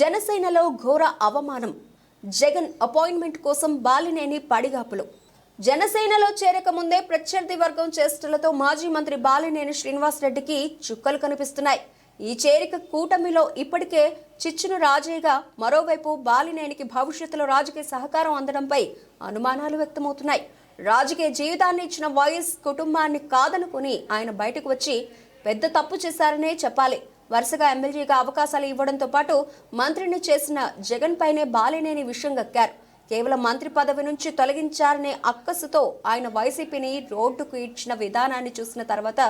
జనసేనలో ఘోర అవమానం. జగన్ అపాయింట్మెంట్ కోసం బాలినేని పడిగాపులు. జనసేనలో చేరకముందే ప్రత్యర్థి వర్గం చేష్టలతో మాజీ మంత్రి బాలినేని శ్రీనివాసరెడ్డికి చుక్కలు కనిపిస్తున్నాయి. ఈ చేరిక కూటమిలో ఇప్పటికే చిచ్చును రాజయ్యగా మరోవైపు బాలినేనికి భవిష్యత్తులో రాజకీయ సహకారం అందడంపై అనుమానాలు వ్యక్తమవుతున్నాయి. రాజకీయ జీవితాన్ని ఇచ్చిన వైఎస్ కుటుంబాన్ని కాదనుకుని ఆయన బయటకు వచ్చి పెద్ద తప్పు చేశారనే చెప్పాలి. వరుసగా ఎమ్మెల్యేగా అవకాశాలు ఇవ్వడంతో పాటు మంత్రిని చేసిన జగన్ పైనే బాలేనేని విషయం గక్కారు. కేవలం మంత్రి పదవి నుంచి తొలగించారనే అక్కసుతో ఆయన వైసీపీని రోడ్డుకు ఇచ్చిన విధానాన్ని చూసిన తర్వాత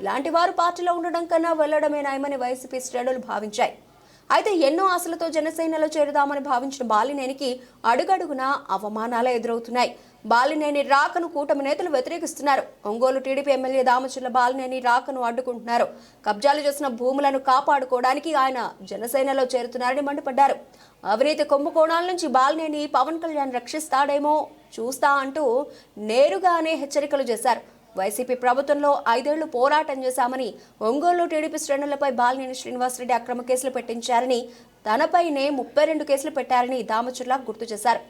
ఇలాంటి వారు పార్టీలో ఉండడం కన్నా వెళ్ళడమే నయమని వైసీపీ శ్రేణులు భావించాయి. అయితే ఎన్నో ఆశలతో జనసేనలో చేరుదామని భావించిన బాలినేనికి అడుగడుగునా అవమానాలే ఎదురవుతున్నాయి. బాలినేని రాకను కూటమి నేతలు వ్యతిరేకిస్తున్నారు. ఒంగోలు టీడీపీ ఎమ్మెల్యే దామచర్ల బాలినేని రాకను అడ్డుకుంటున్నారు. కబ్జాలు చేసిన భూములను కాపాడుకోవడానికి ఆయన జనసేనలో చేరుతున్నారని మండిపడ్డారు. అవినీతి కుంభకోణాల నుంచి బాలినేని పవన్ కళ్యాణ్ రక్షిస్తాడేమో చూస్తా అంటూ నేరుగానే హెచ్చరికలు చేశారు. వైసీపీ ప్రభుత్వంలో ఐదేళ్ళు పోరాటం చేశామని ఒంగోలు టీడీపీ శ్రేణులపై బాలినేని శ్రీనివాసరెడ్డి అక్రమ కేసులు పెట్టించారని తనపైనే ముప్పై రెండు కేసులు పెట్టారని దామచుర్ల గుర్తు చేశారు.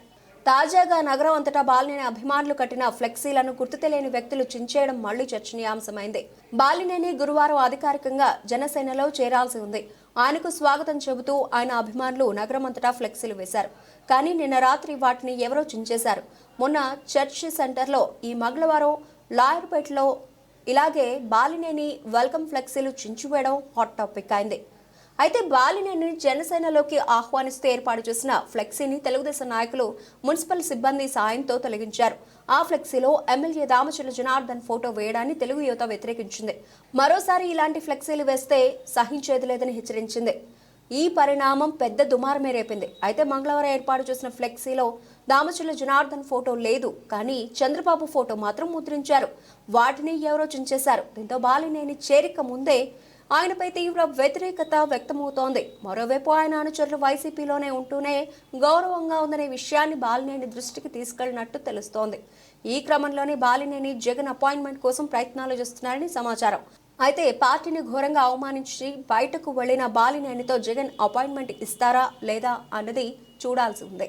తాజాగా నగరం అంతటా బాలినేని అభిమానులు కట్టిన ఫ్లెక్సీలను గుర్తు తెలియని వ్యక్తులు చించేయడం మళ్ళీ చర్చనీయాంశమైంది. బాలినేని గురువారం అధికారికంగా జనసేనలో చేరాల్సి ఉంది. ఆయనకు స్వాగతం చెబుతూ ఆయన అభిమానులు నగరం అంతటా ఫ్లెక్సీలు వేశారు. కానీ నిన్న రాత్రి వాటిని ఎవరో చించేశారు. మొన్న చర్చ్ సెంటర్లో ఈ మంగళవారం లాయర్పేటలో ఇలాగే బాలినేని వెల్కమ్ ఫ్లెక్సీలు చించివేయడం హాట్ టాపిక్ అయింది. అయితే బాలినేని జనసేనలోకి ఆహ్వానిస్తూ ఏర్పాటు చేసిన ఫ్లెక్సీని తెలుగుదేశం నాయకులు మున్సిపల్ సిబ్బంది సాయంతో తొలగించారు. ఆ ఫ్లెక్సీలో ఎమ్మెల్యే దామచర్ల జనార్దన్ ఫోటో వేయడాన్ని తెలుగు యువత వ్యతిరేకించింది. మరోసారి ఇలాంటి ఫ్లెక్సీలు వేస్తే సహించేది లేదని హెచ్చరించింది. ఈ పరిణామం పెద్ద దుమారమే రేపింది. అయితే మంగళవారం ఏర్పాటు చేసిన ఫ్లెక్సీలో దామచర్ల జనార్దన్ ఫోటో లేదు. కానీ చంద్రబాబు ఫోటో మాత్రం ముద్రించారు. వాటిని ఎవరో చించేశారు. దీంతో బాలినేని చేరిక ముందే ఆయనపై తీవ్ర వ్యతిరేకత వ్యక్తమవుతోంది. మరోవైపు ఆయన అనుచరులు వైసీపీలోనే ఉంటూనే గౌరవంగా ఉందనే విషయాన్ని బాలినేని దృష్టికి తీసుకెళ్ళినట్టు తెలుస్తోంది. ఈ క్రమంలోనే బాలినేని జగన్ అపాయింట్మెంట్ కోసం ప్రయత్నాలు చేస్తున్నారని సమాచారం. అయితే పార్టీని ఘోరంగా అవమానించి బయటకు వెళ్ళిన బాలినేనితో జగన్ అపాయింట్మెంట్ ఇస్తారా లేదా అన్నది చూడాల్సి ఉంది.